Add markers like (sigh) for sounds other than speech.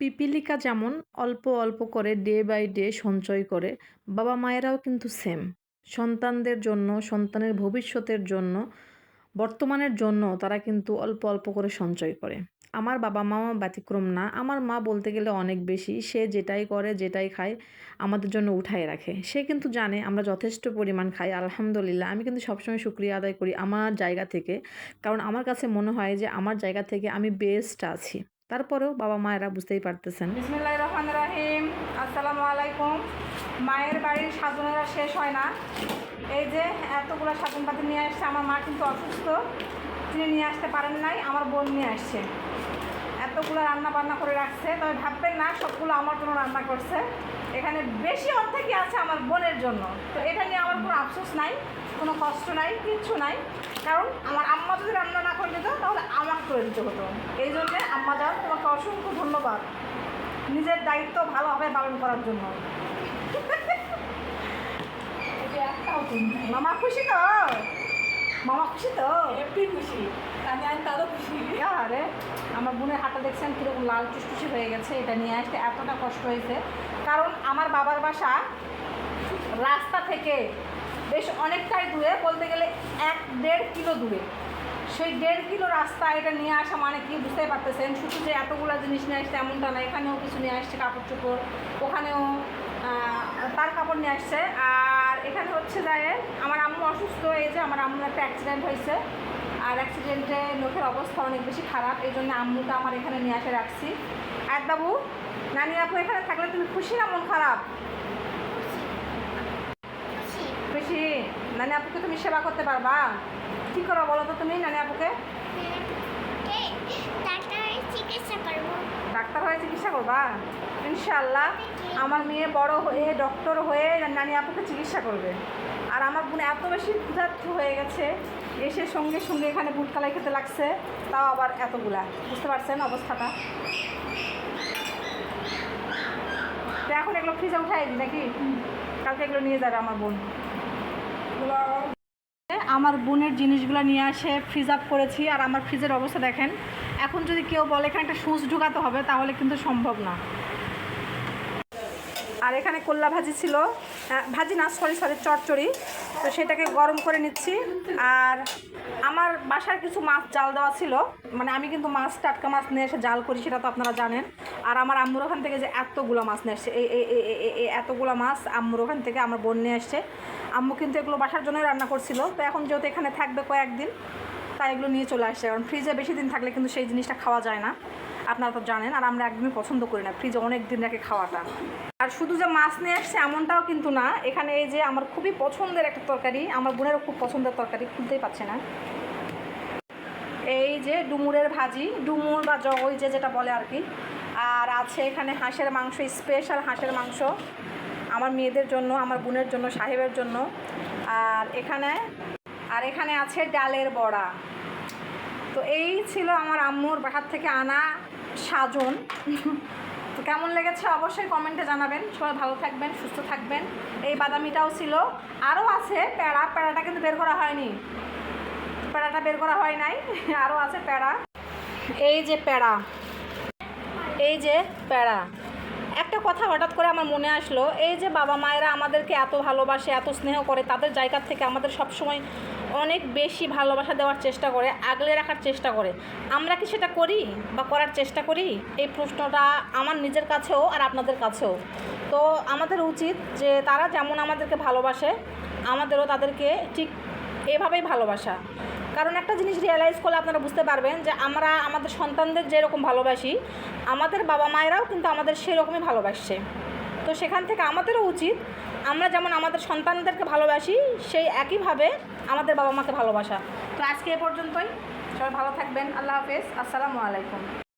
পিপিলিকা যেমন অল্প অল্প করে ডে বাই ডে সঞ্চয় করে, বাবা মায়েরাও কিন্তু সেম। সন্তানদের জন্য, সন্তানের ভবিষ্যতের জন্য, বর্তমানের জন্য তারা কিন্তু অল্প অল্প করে সঞ্চয় করে। আমার বাবা মা ব্যতিক্রম না, আমার মা বলতে গেলে অনেক বেশি। সে যেটাই করে, যেটাই খায়, আমাদের জন্য উঠায় রাখে। সে কিন্তু জানে আমরা যথেষ্ট পরিমাণ খাই, আলহামদুলিল্লাহ। আমি কিন্তু সবসময় শুক্রিয়া আদায় করি আমার জায়গা থেকে। কারণ আমার কাছে মনে হয় যে আমার জায়গা থেকে আমি বেস্ট আছি। তারপরেও বাবা মায়েরা বুঝতেই পারতেছেন। বিসমুল্লাহ রহমান রাহিম। আসসালামু আলাইকুম। মায়ের বাড়ির সাজনেরা শেষ হয় না। এই যে এতগুলো সাজন পাতি নিয়ে আসছে, আমার মা কিন্তু অসুস্থ। তিনি নিয়ে আসতে পারেন নাই, আমার বোন নিয়ে আসছে। এতগুলো রান্না বান্না করে রাখছে, তবে ভাববেন না, সবগুলো আমার জন্য রান্না করছে। এখানে বেশি অর্ধেকই আছে আমার বোনের জন্য। তো এটা নিয়ে আমার কোনো আফসোস নাই, কোনো কষ্ট নাই, কিচ্ছু নাই। কারণ আমার আম্মা যদি রান্না না করে দিত তাহলে আমাকে করে দিতে হতো। এই জন্যে আম্মা যান, তোমাকে অসংখ্য ধন্যবাদ। নিজের দায়িত্ব ভালোভাবে পালন করার জন্য। (laughs) মামা খুশি তো? মামা খুশি তো? এমনি খুশি। আমি আমি তারও খুশি। আরে আমার বোনের হাতটা দেখছেন কীরকম লাল টুসটুসি হয়ে গেছে এটা নিয়ে আসতে এতটা কষ্ট হয়েছে। কারণ আমার বাবার বাসা রাস্তা থেকে বেশ অনেকটাই দূরে বলতে গেলে এক দেড় কিলো দূরে। সেই দেড় কিলো রাস্তা এটা নিয়ে আসা মানে কি বুঝতেই পারতেছেন? শুধু যে এতগুলো জিনিস নিয়ে আসছে এমনটা না এখানেও কিছু নিয়ে আসছে কাপড় চোপড় ওখানেও তার কাপড় নিয়ে আসছে। আর এখানে হচ্ছে যায় আমার আম্মু অসুস্থ এই যে আমার আম্মুর একটা অ্যাক্সিডেন্ট হয়েছে। আর অ্যাক্সিডেন্টে নখের অবস্থা অনেক বেশি খারাপ এই জন্য আম্মুটা আমার এখানে নিয়ে আসে রাখছি। আর বাবু নানি আপু এখানে থাকলে তুমি খুশি না মন খারাপ? খুশি। নানি আপুকে তুমি সেবা করতে পারবা? কী করো বলো তো তুমি নানি আপুকে ডাক্তারের চিকিৎসা করব ডাক্তার হয়ে চিকিৎসা করবা? ইনশাল্লাহ আমার মেয়ে বড় হয়ে ডক্টর হয়ে নানি আপুকে চিকিৎসা করবে। আর আমার বোন এত বেশি ক্ষুধার্ত হয়ে গেছে, এসে সঙ্গে সঙ্গে এখানে বুট কালাই খেতে লাগছে, তাও আবার এতগুলা। বুঝতে পারছেন অবস্থাটা? তো এখন এগুলো ফ্রিজে উঠাই দিই, নাকি? কালকে এগুলো নিয়ে যাবে আমার বোন। আমার বোনের জিনিসগুলো নিয়ে আসে ফ্রিজ আপ করেছি, আর আমার ফ্রিজের অবস্থা দেখেন। এখন যদি কেউ বলে এখানে একটা সুচ ঢুকাতে হবে তাহলে কিন্তু সম্ভব না। আর এখানে কোল্লা ভাজি ছিল। আহ, ভাজি না সরি সরি চচ্চড়ি তো সেটাকে গরম করে নিচ্ছি। আর আমার বাসার কিছু মাছ জাল দেওয়া ছিল। মানে আমি কিন্তু মাছ টাটকা মাছ নিয়ে এসে জাল করি সেটা তো আপনারা জানেন। আর আমার আম্মুর ওখান থেকে যে এতগুলো মাছ নিয়ে আসছে এই এতগুলো মাছ আম্মুর ওখান থেকে আমার বোন নিয়ে আসছে আম্মু কিন্তু এগুলো বাসার জন্যই রান্না করছিল। তো এখন যেহেতু এখানে থাকবে কয়েকদিন তাই এগুলো নিয়ে চলে আসছে, কারণ ফ্রিজে বেশি দিন থাকলে কিন্তু সেই জিনিসটা খাওয়া যায় না। আপনারা তো জানেন, আর আমরা একদমই পছন্দ করি না ফ্রিজে অনেক দিন রেখে খাওয়াটা। আর শুধু যে মাছ নিয়ে আসছে এমনটাও কিন্তু না, এখানে এই যে আমার খুবই পছন্দের একটা তরকারি, আমার বোনেরও খুব পছন্দের তরকারি, খুলতেই পাচ্ছে না। এই যে ডুমুরের ভাজি, ডুমুর বা জগই যে যেটা বলে আর কি। আর আছে এখানে হাঁসের মাংস স্পেশাল হাঁসের মাংস, আমার মেয়েদের জন্য, আমার বোনের জন্য, সাহেবের জন্য। আর এখানে আর এখানে আছে ডালের বড়া। তো এই ছিল আমার আম্মুর বাসার থেকে আনা সাজন। তো কেমন লেগেছে অবশ্যই কমেন্টে জানাবেন। সবাই ভালো থাকবেন, সুস্থ থাকবেন। এই বাদামিটাও ছিল। আরও আছে প্যাড়া প্যাড়াটা কিন্তু বের করা হয়নি। প্যাড়াটা বের করা হয় নাই। আরও আছে প্যাড়া এই যে প্যাড়া এই যে প্যাড়া একটা কথা হঠাৎ করে আমার মনে আসলো, এই যে বাবা মায়েরা আমাদেরকে এত ভালোবাসে, এত স্নেহ করে, তাদের জায়গা থেকে আমাদের সব সময় অনেক বেশি ভালোবাসা দেওয়ার চেষ্টা করে, আগলে রাখার চেষ্টা করে। আমরা কি সেটা করি বা করার চেষ্টা করি? এই প্রশ্নটা আমার নিজের কাছেও আর আপনাদের কাছেও। তো আমাদের উচিত যে তারা যেমন আমাদেরকে ভালোবাসে, আমাদেরও তাদেরকে ঠিক এভাবেই ভালোবাসা। কারণ একটা জিনিস রিয়েলাইজ করলে আপনারা বুঝতে পারবেন যে আমরা আমাদের সন্তানদের যেরকম ভালোবাসি, আমাদের বাবা মায়েরাও কিন্তু আমাদের সেরকমই ভালোবাসছে। তো সেখান থেকে আমাদেরও উচিত আমরা যেমন আমাদের সন্তানদেরকে ভালোবাসি, সেই একইভাবে আমাদের বাবা মাকে ভালোবাসা। তো আজকে এ পর্যন্তই। সবাই ভালো থাকবেন। আল্লাহ হাফেজ। আসসালামু আলাইকুম।